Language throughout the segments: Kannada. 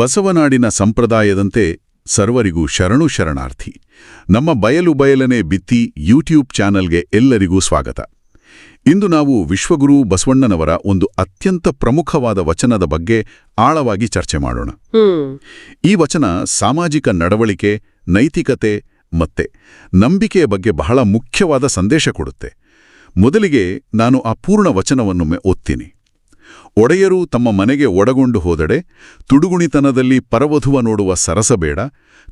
ಬಸವನಾಡಿನ ಸಂಪ್ರದಾಯದಂತೆ ಸರ್ವರಿಗೂ ಶರಣು ಶರಣಾರ್ಥಿ. ನಮ್ಮ ಬಯಲು ಬಯಲನೆ ಬಿತ್ತಿ ಯೂಟ್ಯೂಬ್ ಚಾನಲ್ಗೆ ಎಲ್ಲರಿಗೂ ಸ್ವಾಗತ. ಇಂದು ನಾವು ವಿಶ್ವಗುರು ಬಸವಣ್ಣನವರ ಒಂದು ಅತ್ಯಂತ ಪ್ರಮುಖವಾದ ವಚನದ ಬಗ್ಗೆ ಆಳವಾಗಿ ಚರ್ಚೆ ಮಾಡೋಣ. ಈ ವಚನ ಸಾಮಾಜಿಕ ನಡವಳಿಕೆ ನೈತಿಕತೆ ಮತ್ತೆ ನಂಬಿಕೆಯ ಬಗ್ಗೆ ಬಹಳ ಮುಖ್ಯವಾದ ಸಂದೇಶ ಕೊಡುತ್ತೆ. ಮೊದಲಿಗೆ ನಾನು ಆ ಪೂರ್ಣ ವಚನವನ್ನೊಮ್ಮೆ ಓದ್ತೀನಿ. ಒಡೆಯರು ತಮ್ಮ ಮನೆಗೆ ಒಡಗೊಂಡು ಹೋದಡೆ ತುಡುಗುಣಿತನದಲ್ಲಿ ಪರವಧುವ ನೋಡುವ ಸರಸಬೇಡ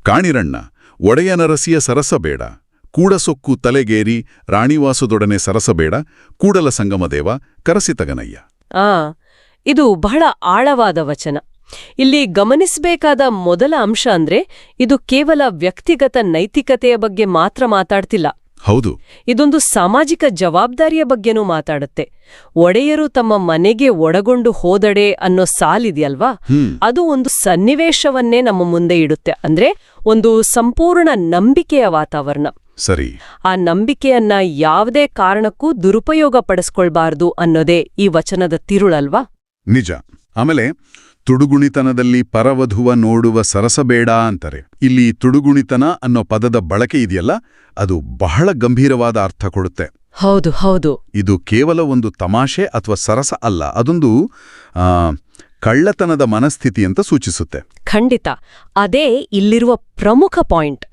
ಕಾಣಿರಣ್ಣ ಒಡೆಯನರಸಿಯ ಸರಸಬೇಡ ಕೂಡಸೊಕ್ಕು ತಲೆಗೇರಿ ರಾಣಿವಾಸದೊಡನೆ ಸರಸಬೇಡ ಕೂಡಲ ಸಂಗಮದೇವ ಕರಸಿತಗನಯ್ಯ. ಆ, ಇದು ಬಹಳ ಆಳವಾದ ವಚನ. ಇಲ್ಲಿ ಗಮನಿಸಬೇಕಾದ ಮೊದಲ ಅಂಶ ಅಂದ್ರೆ ಇದು ಕೇವಲ ವ್ಯಕ್ತಿಗತ ನೈತಿಕತೆಯ ಬಗ್ಗೆ ಮಾತ್ರ ಮಾತಾಡ್ತಿಲ್ಲ. ಹೌದು. ಇದೊಂದು ಸಾಮಾಜಿಕ ಜವಾಬ್ದಾರಿಯ ಬಗ್ಗೆನೂ ಮಾತಾಡುತ್ತೆ. ಒಡೆಯರು ತಮ್ಮ ಮನೆಗೆ ಒಡಗೊಂಡು ಹೋದಡೆ ಅನ್ನೋ ಸಾಲಿದೆಯಲ್ವಾ ಅದು ಒಂದು ಸನ್ನಿವೇಶವನ್ನೇ ನಮ್ಮ ಮುಂದೆ ಇಡುತ್ತೆ. ಅಂದ್ರೆ ಒಂದು ಸಂಪೂರ್ಣ ನಂಬಿಕೆಯ ವಾತಾವರಣ. ಸರಿ. ಆ ನಂಬಿಕೆಯನ್ನ ಯಾವುದೇ ಕಾರಣಕ್ಕೂ ದುರುಪಯೋಗ ಪಡಿಸ್ಕೊಳ್ಬಾರ್ದು ಅನ್ನೋದೇ ಈ ವಚನದ ತಿರುಳಲ್ವಾ? ನಿಜ. ಆಮೇಲೆ ತುಡುಗುಣಿತನದಲ್ಲಿ ಪರವಧುವ ನೋಡುವ ಸರಸಬೇಡ ಅಂತಾರೆ. ಇಲ್ಲಿ ತುಡುಗುಣಿತನ ಅನ್ನೋ ಪದದ ಬಳಕೆ ಇದೆಯಲ್ಲ? ಅದು ಬಹಳ ಗಂಭೀರವಾದ ಅರ್ಥ ಕೊಡುತ್ತೆ. ಹೌದು ಹೌದು. ಇದು ಕೇವಲ ಒಂದು ತಮಾಷೆ ಅಥವಾ ಸರಸ ಅಲ್ಲ ಅದೊಂದು ಕಳ್ಳತನದ ಮನಸ್ಥಿತಿ ಅಂತ ಸೂಚಿಸುತ್ತೆ. ಖಂಡಿತ. ಅದೇ ಇಲ್ಲಿರುವ ಪ್ರಮುಖ ಪಾಯಿಂಟ್.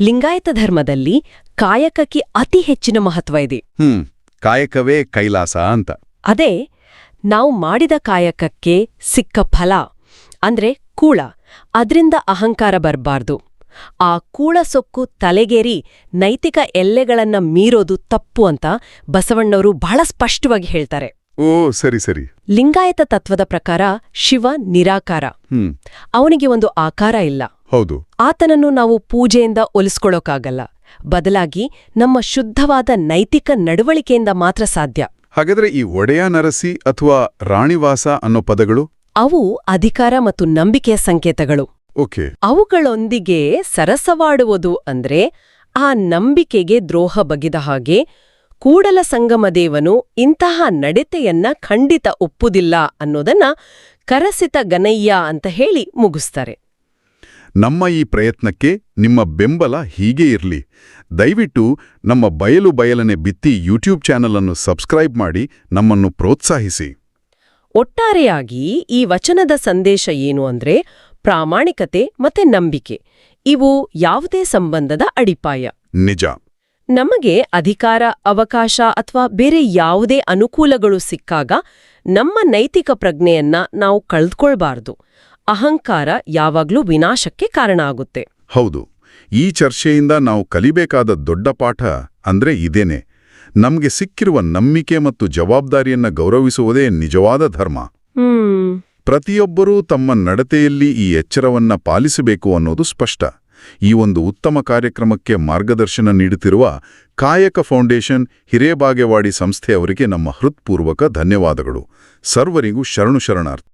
ಲಿಂಗಾಯತ ಧರ್ಮದಲ್ಲಿ ಕಾಯಕಕ್ಕೆ ಅತಿ ಹೆಚ್ಚಿನ ಮಹತ್ವ ಇದೆ. ಹ್ಮ್ ಕಾಯಕವೇ ಕೈಲಾಸ ಅಂತ. ಅದೇ ನಾವು ಮಾಡಿದ ಕಾಯಕಕ್ಕೆ ಸಿಕ್ಕ ಫಲ ಅಂದ್ರೆ ಕೂಳ. ಅದರಿಂದ ಅಹಂಕಾರ ಬರಬಾರ್ದು. ಆ ಕೂಳ ಸೊಕ್ಕು ತಲೆಗೇರಿ ನೈತಿಕ ಎಲ್ಲೆಗಳನ್ನ ಮೀರೋದು ತಪ್ಪು ಅಂತ ಬಸವಣ್ಣವರು ಬಹಳ ಸ್ಪಷ್ಟವಾಗಿ ಹೇಳ್ತಾರೆ. ಓ ಸರಿ ಸರಿ. ಲಿಂಗಾಯತ ತತ್ವದ ಪ್ರಕಾರ ಶಿವ ನಿರಾಕಾರ. ಹ್ಮ್. ಅವನಿಗೆ ಒಂದು ಆಕಾರ ಇಲ್ಲ. ಹೌದು. ಆತನನ್ನು ನಾವು ಪೂಜೆಯಿಂದ ಒಲಿಸ್ಕೊಳ್ಳೋಕಾಗಲ್ಲ. ಬದಲಾಗಿ ನಮ್ಮ ಶುದ್ಧವಾದ ನೈತಿಕ ನಡವಳಿಕೆಯಿಂದ ಮಾತ್ರ ಸಾಧ್ಯ. ಹಾಗಾದ್ರೆ ಈ ಒಡೆಯ ನರಸಿ ಅಥವಾ ರಾಣಿವಾಸ ಅನ್ನೋ ಪದಗಳು? ಅವು ಅಧಿಕಾರ ಮತ್ತು ನಂಬಿಕೆಯ ಸಂಕೇತಗಳು. ಓಕೆ. ಅವುಗಳೊಂದಿಗೆ ಸರಸವಾಡುವುದು ಅಂದ್ರೆ ಆ ನಂಬಿಕೆಗೆ ದ್ರೋಹ ಬಗೆದ ಹಾಗೆ ಕೂಡಲ ಸಂಗಮದೇವನು ಇಂತಹ ನಡತೆಯನ್ನ ಖಂಡಿತ ಒಪ್ಪುದಿಲ್ಲ ಅನ್ನೋದನ್ನ ಕರಸಿತ ಗನಯ್ಯ ಅಂತ ಹೇಳಿ ಮುಗಿಸ್ತಾರೆ. ನಮ್ಮ ಈ ಪ್ರಯತ್ನಕ್ಕೆ ನಿಮ್ಮ ಬೆಂಬಲ ಹೀಗೆ ಇರಲಿ. ದಯವಿಟ್ಟು ನಮ್ಮ ಬಯಲು ಬಯಲನೆ ಬಿತ್ತಿ ಯೂಟ್ಯೂಬ್ ಚಾನೆಲ್ ಅನ್ನು ಸಬ್ಸ್ಕ್ರೈಬ್ ಮಾಡಿ ನಮ್ಮನ್ನು ಪ್ರೋತ್ಸಾಹಿಸಿ. ಒಟ್ಟಾರೆಯಾಗಿ ಈ ವಚನದ ಸಂದೇಶ ಏನು ಅಂದ್ರೆ ಪ್ರಾಮಾಣಿಕತೆ ಮತ್ತೆ ನಂಬಿಕೆ. ಇವು ಯಾವುದೇ ಸಂಬಂಧದ ಅಡಿಪಾಯ. ನಿಜ. ನಮಗೆ ಅಧಿಕಾರ ಅವಕಾಶ ಅಥವಾ ಬೇರೆ ಯಾವುದೇ ಅನುಕೂಲಗಳು ಸಿಕ್ಕಾಗ ನಮ್ಮ ನೈತಿಕ ಪ್ರಜ್ಞೆಯನ್ನ ನಾವು ಕಳೆದುಕೊಳ್ಬಾರ್ದು. ಅಹಂಕಾರ ಯಾವಾಗ್ಲೂ ವಿನಾಶಕ್ಕೆ ಕಾರಣ ಆಗುತ್ತೆ. ಹೌದು ಈ ಚರ್ಚೆಯಿಂದ ನಾವು ಕಲಿಬೇಕಾದ ದೊಡ್ಡ ಪಾಠ ಅಂದ್ರೆ ಇದೇನೆ. ನಮ್ಗೆ ಸಿಕ್ಕಿರುವ ನಂಬಿಕೆ ಮತ್ತು ಜವಾಬ್ದಾರಿಯನ್ನ ಗೌರವಿಸುವುದೇ ನಿಜವಾದ ಧರ್ಮ. ಪ್ರತಿಯೊಬ್ಬರೂ ತಮ್ಮ ನಡತೆಯಲ್ಲಿ ಈ ಎಚ್ಚರವನ್ನ ಪಾಲಿಸಬೇಕು ಅನ್ನೋದು ಸ್ಪಷ್ಟ. ಈ ಒಂದು ಉತ್ತಮ ಕಾರ್ಯಕ್ರಮಕ್ಕೆ ಮಾರ್ಗದರ್ಶನ ನೀಡುತ್ತಿರುವ ಕಾಯಕ ಫೌಂಡೇಶನ್ ಹಿರೇಬಾಗೇವಾಡಿ ಸಂಸ್ಥೆಯವರಿಗೆ ನಮ್ಮ ಹೃತ್ಪೂರ್ವಕ ಧನ್ಯವಾದಗಳು. ಸರ್ವರಿಗೂ ಶರಣು ಶರಣಾರ್ಥಿ.